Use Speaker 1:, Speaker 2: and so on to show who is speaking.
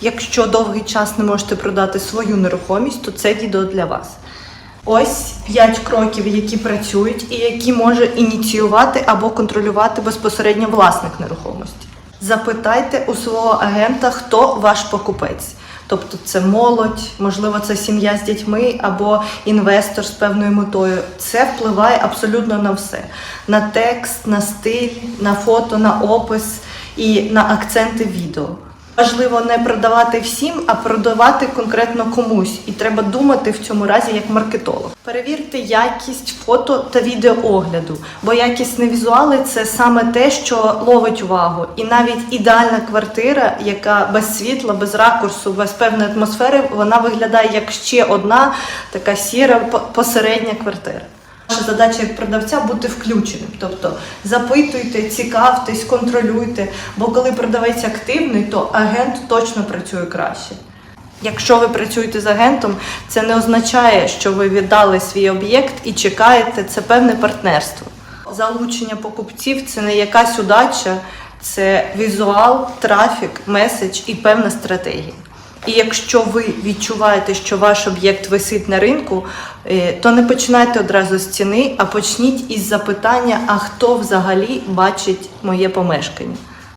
Speaker 1: Якщо довгий час не можете продати свою нерухомість, то це відео для вас. Ось 5 кроків, які працюють і які може ініціювати або контролювати безпосередньо власник нерухомості. Запитайте у свого агента, хто ваш покупець. Тобто це молодь, можливо, це сім'я з дітьми або інвестор з певною метою. Це впливає абсолютно на все: на текст, на стиль, на фото, на опис і на акценти відео. Важливо не продавати всім, а продавати конкретно комусь. І треба думати в цьому разі як маркетолог. Перевірте якість фото та відеоогляду, бо якісні візуали це саме те, що ловить увагу. І навіть ідеальна квартира, яка без світла, без ракурсу, без певної атмосфери, вона виглядає як ще одна така сіра по- посередня квартира. Ваша задача як продавця бути включеним, тобто запитуйте, цікавтесь, контролюйте. Бо коли продавець активний, то агент точно працює краще. Якщо ви працюєте з агентом, це не означає, що ви віддали свій об'єкт і чекаєте, це певне партнерство. Залучення покупців це не якась удача, це візуал, трафік, меседж і певна стратегія. І якщо ви відчуваєте, що ваш об'єкт висить на ринку, е, то не починайте одразу з ціни, а почніть із запитання, а хто взагалі бачить моє помешкання.